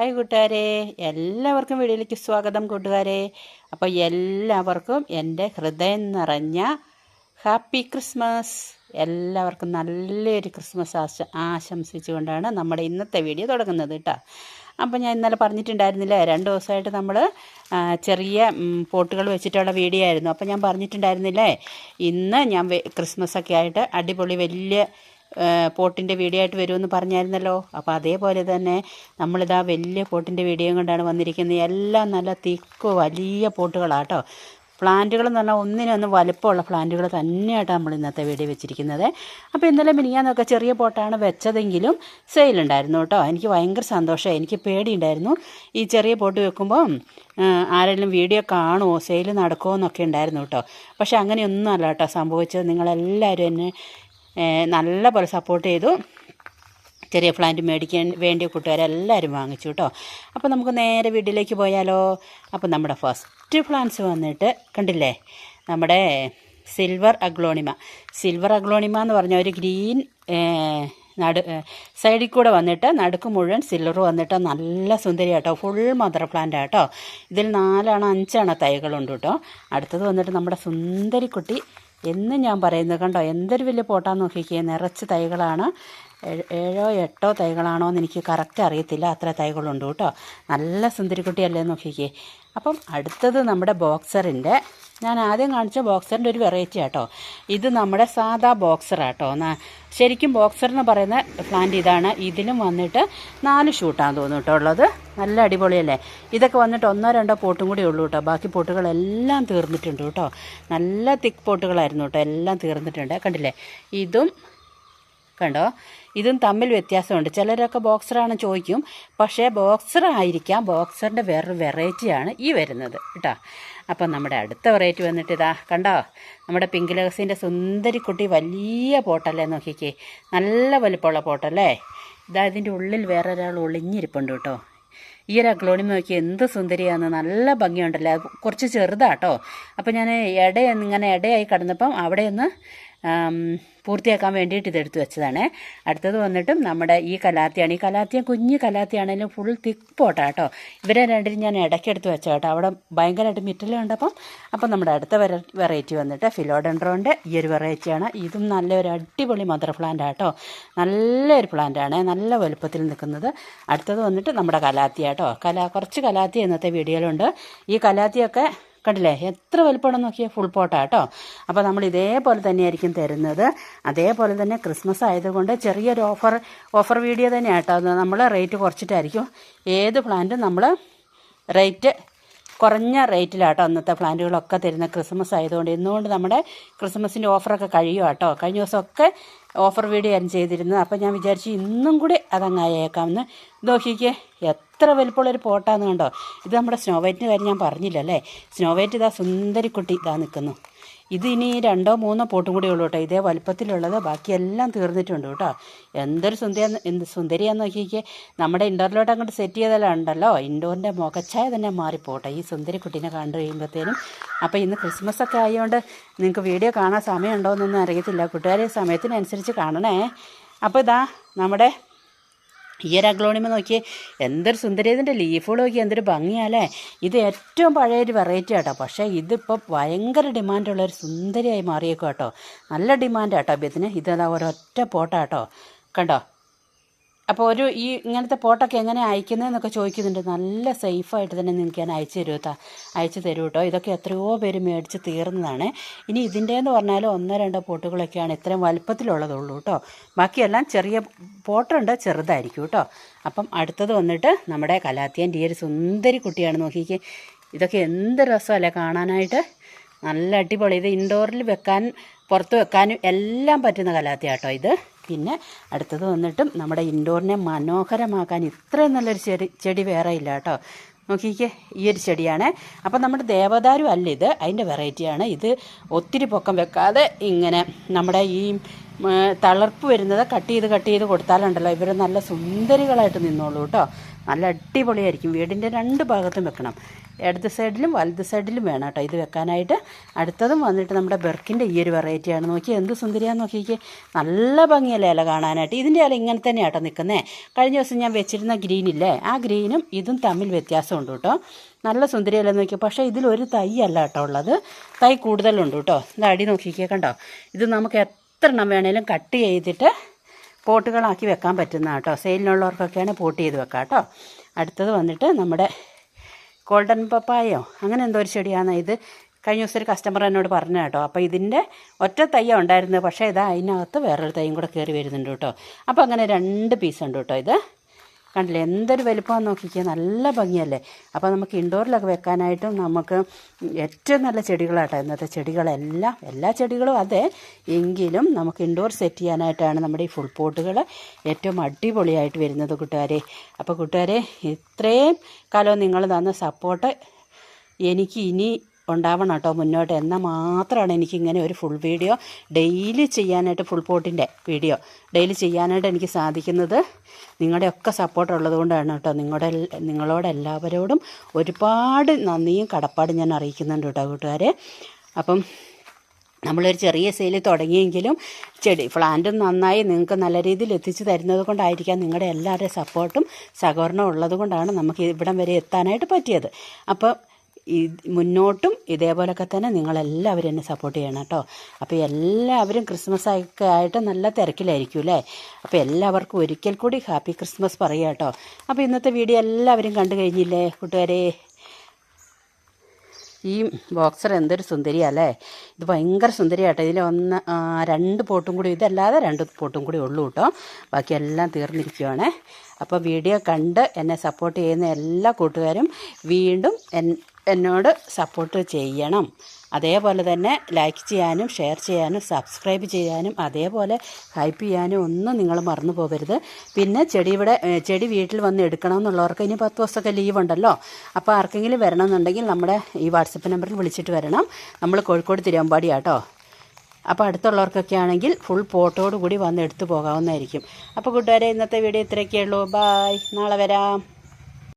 Hi കൂട്ടുകാരെ എല്ലാവർക്കും വീഡിയോയിലേക്ക് സ്വാഗതം കൂട്ടുകാരെ. അപ്പോൾ എല്ലാവർക്കും എന്റെ ഹൃദയം നിറഞ്ഞ ഹാപ്പി ക്രിസ്മസ്. എല്ലാവർക്കും നല്ലൊരു ക്രിസ്മസ് ആശ ആശംസിച്ചുകൊണ്ടാണ് നമ്മുടെ ഇന്നത്തെ വീഡിയോ തുടങ്ങുന്നത് കേട്ടോ അപ്പോൾ ഞാൻ ഇന്നലെ പറഞ്ഞിട്ടുണ്ടായിരുന്നില്ല രണ്ട് ദിവസമായിട്ട് നമ്മൾ ചെറിയ പോട്ടുകൾ വെച്ചിട്ടുള്ള വീഡിയോ ആയിരുന്നു. അപ്പോൾ ഞാൻ പറഞ്ഞിട്ടുണ്ടായിരുന്നില്ലേ ഇന്ന് ഞാൻ ക്രിസ്മസ് ഒക്കെ ആയിട്ട് അടിപൊളി വലിയ പോട്ടിന്റെ വീഡിയോ ആയിട്ട് വരുമെന്ന് പറഞ്ഞായിരുന്നല്ലോ. അപ്പോൾ അതേപോലെ തന്നെ നമ്മളിതാ വലിയ പോട്ടിന്റെ വീഡിയോ കൊണ്ടാണ് വന്നിരിക്കുന്നത്. എല്ലാം നല്ല തിക്ക് വലിയ പോട്ടുകളാട്ടോ പ്ലാന്റുകൾ എന്ന് പറഞ്ഞാൽ ഒന്നിനൊന്ന് വലുപ്പമുള്ള പ്ലാന്റുകൾ തന്നെയായിട്ടാണ് നമ്മൾ ഇന്നത്തെ വീഡിയോ വെച്ചിരിക്കുന്നത്. അപ്പോൾ ഇന്നലെ മിനിയാന്നൊക്കെ ചെറിയ പോട്ടാണ് വെച്ചതെങ്കിലും സെയിലുണ്ടായിരുന്നു കേട്ടോ എനിക്ക് ഭയങ്കര സന്തോഷമായി. എനിക്ക് പേടിയുണ്ടായിരുന്നു. ഈ ചെറിയ പോട്ട് വെക്കുമ്പോൾ ആരെങ്കിലും വീഡിയോ കാണുമോ സെയിൽ നടക്കുമോ എന്നൊക്കെ ഉണ്ടായിരുന്നു കേട്ടോ പക്ഷെ അങ്ങനെയൊന്നും അല്ല കേട്ടോ സംഭവിച്ചത്. നിങ്ങളെല്ലാവരും എന്നെ നല്ല പോലെ സപ്പോർട്ട് ചെയ്തു. ചെറിയ പ്ലാന്റ് മേടിക്കാൻ വേണ്ടിയ കൂട്ടുകാരെല്ലാവരും വാങ്ങിച്ചു കേട്ടോ അപ്പോൾ നമുക്ക് നേരെ വീട്ടിലേക്ക് പോയാലോ? അപ്പോൾ നമ്മുടെ ഫസ്റ്റ് പ്ലാന്റ്സ് വന്നിട്ട് കണ്ടില്ലേ? നമ്മുടെ സിൽവർ അഗ്ലോണിമ സിൽവർ അഗ്ലോണിമ എന്ന് പറഞ്ഞ ഒരു ഗ്രീൻ നടു സൈഡിൽ കൂടെ വന്നിട്ട് നടുക്ക് മുഴുവൻ സിൽവർ വന്നിട്ട് നല്ല സുന്ദരി കേട്ടോ ഫുൾ മദർ പ്ലാന്റ് ആട്ടോ ഇതിൽ നാലാണ് അഞ്ചാണ് തൈകളുണ്ട് കേട്ടോ അടുത്തത് വന്നിട്ട് നമ്മുടെ സുന്ദരിക്കുട്ടി എന്നും ഞാൻ പറയുന്നത് കണ്ടോ? എന്തൊരു വലിയ പോട്ടാന്ന് നോക്കിക്കേ. നിറച്ച് തൈകളാണ്. ഏഴ്- എട്ടോ തൈകളാണോ എന്ന് എനിക്ക് കറക്റ്റ് അറിയത്തില്ല. അത്ര തൈകളുണ്ട് കേട്ടോ. നല്ല സുന്ദരിക്കുട്ടിയല്ലേ നോക്കിക്കേ. അപ്പം അടുത്തത് നമ്മുടെ ബോക്സറിന്റെ ഞാൻ ആദ്യം കാണിച്ച ബോക്സറിന്റെ ഒരു വെറൈറ്റി ആട്ടോ. ഇത് നമ്മുടെ സാധാ ബോക്സറാട്ടോ. ശരിക്കും ബോക്സർ എന്ന് പറയുന്ന പ്ലാന്റ് ഇതാണ്. ഇതിലും വന്നിട്ട് നാല് ഷൂട്ടാന്ന് തോന്നുന്നു ഉള്ളത്. നല്ല അടിപൊളിയല്ലേ? ഇതൊക്കെ വന്നിട്ട് ഒന്നോ രണ്ടോ പോട്ടും കൂടി ഉള്ളൂ കേട്ടോ ബാക്കി പോട്ടുകളെല്ലാം തീർന്നിട്ടുണ്ട് കേട്ടോ നല്ല തിക്ക് പോട്ടുകളായിരുന്നു കേട്ടോ എല്ലാം തീർന്നിട്ടുണ്ട്. കണ്ടില്ലേ? ഇതും കണ്ടോ? ഇതും തമ്മിൽ വ്യത്യാസമുണ്ട്. ചിലരൊക്കെ ബോക്സറാണ് ചോദിക്കും. പക്ഷേ ബോക്സർ ആയിരിക്കാം ബോക്സറിന്റെ വേറൊരു വെറൈറ്റിയാണ് ഈ വരുന്നത് കേട്ടോ. അപ്പം നമ്മുടെ അടുത്ത വെറൈറ്റി വന്നിട്ട് ഇതാ കണ്ടോ? നമ്മുടെ പിങ്ക് ലഹസിന്റെ സുന്ദരി കുട്ടി വലിയ പോട്ടല്ലേ നോക്കിക്കേ. നല്ല വലിപ്പമുള്ള പോട്ടല്ലേ? ഇതാ ഇതിന്റെ ഉള്ളിൽ വേറെ ഒരാൾ ഒളിഞ്ഞിരിപ്പുണ്ട് കേട്ടോ. ഈ ഒരു അഗ്ലോണിമ നോക്കി എന്ത് സുന്ദരിയാന്ന്. നല്ല ഭംഗിയുണ്ടല്ലേ? കുറച്ച് ചെറുതാട്ടോ. അപ്പോൾ ഞാൻ ഇട ഇങ്ങനെ ഇടയായി കിടന്നപ്പം അവിടെ ഒന്ന് ആം, പൂർത്തിയാക്കാൻ വേണ്ടിയിട്ട് ഇതെടുത്ത് വെച്ചതാണ്. അടുത്തത് വന്നിട്ടും നമ്മുടെ ഈ കലാത്തിയാണ്. ഈ കലാത്തിയ കുഞ്ഞ് കലാത്തിയാണെങ്കിലും ഫുൾ തിക്ക് പോട്ടാട്ടോ ഇവരെ രണ്ടിനും ഞാൻ ഇടയ്ക്കെടുത്ത് വെച്ച കേട്ടോ അവിടെ ഭയങ്കരമായിട്ട് മിറ്റൽ കണ്ടപ്പം അപ്പം നമ്മുടെ അടുത്ത വെറൈറ്റി വന്നിട്ട് ഫിലോഡൻഡ്രോന്റെ ഈ ഒരു വെറൈറ്റിയാണ് ഇതും നല്ലൊരു അടിപൊളി മദർ പ്ലാന്റ് ആട്ടോ നല്ലൊരു പ്ലാന്റാണ് നല്ല വലുപ്പത്തിൽ നിൽക്കുന്നത്. അടുത്തത് വന്നിട്ട് നമ്മുടെ കലാത്തിയ കേട്ടോ കലാ കുറച്ച് കലാത്തി ഇന്നത്തെ വീഡിയോയിലുണ്ട് ഈ കലാത്തിയൊക്കെ കണ്ടില്ലേ? എത്ര വലുപ്പമാണെന്ന് നോക്കിയാൽ ഫുൾ പോട്ടാ കേട്ടോ. അപ്പോൾ നമ്മൾ ഇതേപോലെ തന്നെയായിരിക്കും തരുന്നത്. അതേപോലെ തന്നെ ക്രിസ്മസ് ആയതുകൊണ്ട് ചെറിയൊരു ഓഫർ ഓഫർ വീഡിയോ തന്നെയാണ് കേട്ടോ. നമ്മൾ റേറ്റ് കുറച്ചിട്ടായിരിക്കും. ഏത് പ്ലാന്റും നമ്മൾ റേറ്റ് കുറഞ്ഞ റേറ്റിലാട്ടോ അന്നത്തെ പ്ലാന്റുകളൊക്കെ തരുന്ന ക്രിസ്മസ് ആയതുകൊണ്ട് ഇന്നുകൊണ്ട് നമ്മുടെ ക്രിസ്മസിന്റെ ഓഫറൊക്കെ കഴിയും കേട്ടോ കഴിഞ്ഞ ദിവസമൊക്കെ ഓഫർ വീഡിയോ ആയിരുന്നു ചെയ്തിരുന്നത്. അപ്പോൾ ഞാൻ വിചാരിച്ചു ഇന്നും കൂടി അതങ്ങായേക്കാമെന്ന്. ദോഷിക്ക് എത്ര വലിപ്പമുള്ളൊരു പോട്ടാന്ന് കണ്ടോ? ഇത് നമ്മുടെ സ്നോ വൈറ്റിന്റെ കാര്യം ഞാൻ പറഞ്ഞില്ലല്ലേ? സ്നോ വൈറ്റ് ഇതാ സുന്ദരിക്കുട്ടി ഇതാ നിൽക്കുന്നു ഇത് ഇനി രണ്ടോ മൂന്നോ പോട്ടും കൂടി ഉള്ളൂ കേട്ടോ. ഇതേ വലുപ്പത്തിലുള്ളത്. ബാക്കിയെല്ലാം തീർന്നിട്ടുണ്ട് കേട്ടോ. എന്തൊരു സുന്ദരി എന്ത് സുന്ദരിയാന്ന് നോക്കിക്കേ. നമ്മുടെ ഇൻഡോറിലോട്ട് അങ്ങോട്ട് സെറ്റ് ചെയ്തെല്ലാം ഉണ്ടല്ലോ ഇൻഡോറിന്റെ മുഖച്ചായ തന്നെ മാറിപ്പോട്ടെ. ഈ സുന്ദരി കുട്ടീനെ കണ്ടു കഴിയുമ്പോഴത്തേനും അപ്പോൾ ഇന്ന് ക്രിസ്മസ് ഒക്കെ ആയതുകൊണ്ട് നിങ്ങൾക്ക് വീഡിയോ കാണാൻ സമയമുണ്ടോ എന്നൊന്നും അറിയത്തില്ല. കൂട്ടുകാരെ സമയത്തിനനുസരിച്ച് കാണണേ. അപ്പോൾ ഇതാ നമ്മുടെ ഈ ഒരു അഗ്ലോണിമ നോക്കിയേ എന്തൊരു സുന്ദരി ഇതിന്റെ ലീഫുകൾ നോക്കി എന്തൊരു ഭംഗിയാലേ ഇത് ഏറ്റവും പഴയ ഒരു വെറൈറ്റി ആട്ടോ. പക്ഷേ ഇതിപ്പോൾ ഭയങ്കര ഡിമാൻഡുള്ള ഒരു സുന്ദരിയായി മാറിയേക്കും കേട്ടോ നല്ല ഡിമാൻഡ് ആട്ടോ. ഇതിന് ഇതെല്ലാം ഒരൊറ്റ പോട്ടാട്ടോ. കണ്ടോ? അപ്പോൾ ഒരു ഈ ഇങ്ങനത്തെ പോട്ടൊക്കെ എങ്ങനെ അയക്കുന്നതെന്നൊക്കെ ചോദിക്കുന്നുണ്ട്. നല്ല സേഫായിട്ട് തന്നെ നിങ്ങൾക്ക് ഞാൻ അയച്ചു തരൂ കേട്ടോ അയച്ചു തരൂ കേട്ടോ ഇതൊക്കെ എത്രയോ പേര് മേടിച്ച് തീർന്നതാണ്. ഇനി ഇതിന്റെയെന്ന് പറഞ്ഞാൽ ഒന്നോ രണ്ടോ പോട്ടുകളൊക്കെയാണ് ഇത്രയും വലുപ്പത്തിലുള്ളതുള്ളൂ കേട്ടോ ബാക്കിയെല്ലാം ചെറിയ പോട്ടുണ്ട് ചെറുതായിരിക്കും കേട്ടോ അപ്പം അടുത്തത് വന്നിട്ട് നമ്മുടെ കലാത്തിയന്റെ ഈ ഒരു സുന്ദരി കുട്ടിയാണ് നോക്കിക്കേ. ഇതൊക്കെ എന്ത് രസമല്ലേ കാണാനായിട്ട്? നല്ല അടിപൊളി. ഇത് ഇൻഡോറിൽ വെക്കാൻ പുറത്ത് വെക്കാനും എല്ലാം പറ്റുന്ന കലാത്തിയാട്ടോ ഇത്. പിന്നെ അടുത്തത് വന്നിട്ടും നമ്മുടെ ഇൻഡോറിനെ മനോഹരമാക്കാൻ ഇത്രയും നല്ലൊരു ചെടി ചെടി വേറെ ഇല്ല കേട്ടോ. നോക്കിക്കേ ഈ ഒരു ചെടിയാണ്. അപ്പം നമ്മുടെ ദേവദാരു അല്ല ഇത് അതിന്റെ വെറൈറ്റിയാണ് ഇത് ഒത്തിരി പൊക്കം വെക്കാതെ ഇങ്ങനെ നമ്മുടെ ഈ തളർപ്പ് വരുന്നത് കട്ട് ചെയ്ത് കട്ട് ചെയ്ത് കൊടുത്താലുണ്ടല്ലോ. ഇവർ നല്ല സുന്ദരികളായിട്ട് നിന്നോളൂ കേട്ടോ. നല്ല അടിപൊളിയായിരിക്കും. വീടിന്റെ രണ്ട് ഭാഗത്തും വെക്കണം. ഇടത് സൈഡിലും വലത് സൈഡിലും വേണം കേട്ടോ ഇത് വെക്കാനായിട്ട്. അടുത്തതും വന്നിട്ട് നമ്മുടെ ബെർക്കിന്റെ ഈ ഒരു വെറൈറ്റിയാണ് നോക്കി എന്ത് സുന്ദരിയാന്ന് നോക്കിക്കേ നല്ല ഭംഗിയല്ലേ ഇല കാണാനായിട്ട്. ഇതിന്റെ ഇല ഇങ്ങനെ തന്നെ കേട്ടോ നിൽക്കുന്നത് കഴിഞ്ഞ ദിവസം ഞാൻ വെച്ചിരുന്ന ഗ്രീൻ ഇല്ലേ ആ ഗ്രീനും ഇതും തമ്മിൽ വ്യത്യാസമുണ്ട് കേട്ടോ. നല്ല സുന്ദരിയല്ലേ നോക്കി പക്ഷേ ഇതിലൊരു തൈ അല്ല കേട്ടോ ഉള്ളത്. തൈ കൂടുതലുണ്ട് കേട്ടോ. ഇത് അടി നോക്കിക്കേ കണ്ടോ? ഇത് നമുക്ക് എത്ര എണ്ണം വേണേലും കട്ട് ചെയ്തിട്ട് പോട്ടുകളാക്കി വെക്കാൻ പറ്റുന്ന കേട്ടോ. സെയിലിനുള്ളവർക്കൊക്കെയാണ് പോട്ട് ചെയ്ത് വെക്കാം കേട്ടോ. അടുത്തത് വന്നിട്ട് നമ്മുടെ ഗോൾഡൻ പപ്പായോ? അങ്ങനെ എന്തോ ഒരു ചെടിയാണ് ഇത്. കഴിഞ്ഞ ദിവസം ഒരു കസ്റ്റമർ എന്നോട് പറഞ്ഞു കേട്ടോ. അപ്പോൾ ഇതിന്റെ ഒറ്റ തയ്യ ഉണ്ടായിരുന്നത് പക്ഷേ ഇതാ അതിനകത്ത് വേറൊരു തയ്യും കൂടെ കയറി വരുന്നുണ്ട് കേട്ടോ. അപ്പോൾ അങ്ങനെ രണ്ട് പീസ് ഉണ്ട് കേട്ടോ ഇത്. കണ്ടില്ലേ? എന്തൊരു വലുപ്പമാണ് നോക്കിക്കുക നല്ല ഭംഗിയല്ലേ? അപ്പോൾ നമുക്ക് ഇൻഡോറിലൊക്കെ വെക്കാനായിട്ടും നമുക്ക് ഏറ്റവും നല്ല ചെടികളാട്ടോ ഇന്നത്തെ ചെടികളെല്ലാം. എല്ലാ ചെടികളും അതെ. എങ്കിലും നമുക്ക് ഇൻഡോർ സെറ്റ് ചെയ്യാനായിട്ടാണ് നമ്മുടെ ഈ ഫുൾ പോട്ടുകൾ ഏറ്റവും അടിപൊളിയായിട്ട് വരുന്നത് കൂട്ടുകാരെ. അപ്പോൾ കൂട്ടുകാരെ ഇത്രയും കാലം നിങ്ങൾ തന്ന സപ്പോർട്ട് എനിക്ക് ഇനി ഉണ്ടാവണം കേട്ടോ മുന്നോട്ട്. എന്നാൽ മാത്രമാണ് എനിക്കിങ്ങനെ ഒരു ഫുൾ വീഡിയോ ഡെയിലി ചെയ്യാനായിട്ട് ഫുൾ പോട്ടിന്റെ വീഡിയോ ഡെയിലി ചെയ്യാനായിട്ട് എനിക്ക് സാധിക്കുന്നത് നിങ്ങളുടെയൊക്കെ സപ്പോർട്ട് ഉള്ളത് കൊണ്ടാണ് കേട്ടോ. നിങ്ങളുടെ നിങ്ങളോട് എല്ലാവരോടും ഒരുപാട് നന്ദിയും കടപ്പാടും ഞാൻ അറിയിക്കുന്നുണ്ട് കേട്ടോ കൂട്ടുകാരെ. അപ്പം നമ്മളൊരു ചെറിയ സെയിൽ തുടങ്ങിയെങ്കിലും ചെടി പ്ലാന്റും നന്നായി നിങ്ങൾക്ക് നല്ല രീതിയിൽ എത്തിച്ചു തരുന്നത് കൊണ്ടായിരിക്കാം നിങ്ങളുടെ എല്ലാവരുടെയും സപ്പോർട്ടും സഹകരണവും ഉള്ളത് കൊണ്ടാണ് നമുക്ക് ഇവിടം വരെ എത്താനായിട്ട് പറ്റിയത്. അപ്പോൾ മുന്നോട്ടും ഇതേപോലൊക്കെ തന്നെ നിങ്ങളെല്ലാവരും എന്നെ സപ്പോർട്ട് ചെയ്യണം കേട്ടോ അപ്പോൾ എല്ലാവരും ക്രിസ്മസ് ഒക്കെ ആയിട്ട് നല്ല തിരക്കിലായിരിക്കും അല്ലേ അപ്പോൾ എല്ലാവർക്കും ഒരിക്കൽ കൂടി ഹാപ്പി ക്രിസ്മസ് പറയുക കേട്ടോ അപ്പോൾ ഇന്നത്തെ വീഡിയോ എല്ലാവരും കണ്ടു കഴിഞ്ഞില്ലേ കൂട്ടുകാരെ? ഈ ബോക്സർ എന്തൊരു സുന്ദരിയല്ലേ ഇത് ഭയങ്കര സുന്ദരിയാട്ടോ ഇതിൽ ഒന്ന് രണ്ട് പോട്ടും കൂടി ഇതല്ലാതെ രണ്ട് പോട്ടും കൂടി ഉള്ളൂ കേട്ടോ ബാക്കിയെല്ലാം തീർന്നിരിക്കുവാണേ. അപ്പോൾ വീഡിയോ കണ്ട് എന്നെ സപ്പോർട്ട് ചെയ്യുന്ന എല്ലാ കൂട്ടുകാരും വീണ്ടും എന്നോട് സപ്പോർട്ട് ചെയ്യണം. അതേപോലെ തന്നെ ലൈക്ക് ചെയ്യാനും ഷെയർ ചെയ്യാനും സബ്സ്ക്രൈബ് ചെയ്യാനും അതേപോലെ ഹൈപ്പ് ചെയ്യാനും ഒന്നും നിങ്ങൾ മറന്നു പോകരുത്. പിന്നെ ചെടി ഇവിടെ ചെടി വീട്ടിൽ വന്ന് എടുക്കണമെന്നുള്ളവർക്ക് ഇനി പത്ത് ദിവസമൊക്കെ ലീവ് ഉണ്ടല്ലോ. അപ്പോൾ ആർക്കെങ്കിലും വരണമെന്നുണ്ടെങ്കിൽ നമ്മുടെ ഈ വാട്സപ്പ് നമ്പറിൽ വിളിച്ചിട്ട് വരണം. നമ്മൾ കോഴിക്കോട് തിരുവമ്പാടിയാട്ടോ അപ്പോൾ അടുത്തുള്ളവർക്കൊക്കെ ആണെങ്കിൽ ഫുൾ പോട്ടോട് കൂടി വന്ന് എടുത്തു പോകാവുന്നതായിരിക്കും. അപ്പോൾ കൂട്ടുകാരെ ഇന്നത്തെ വീഡിയോ ഇത്രയൊക്കെയുള്ളൂ ബായ് നാളെ വരാം.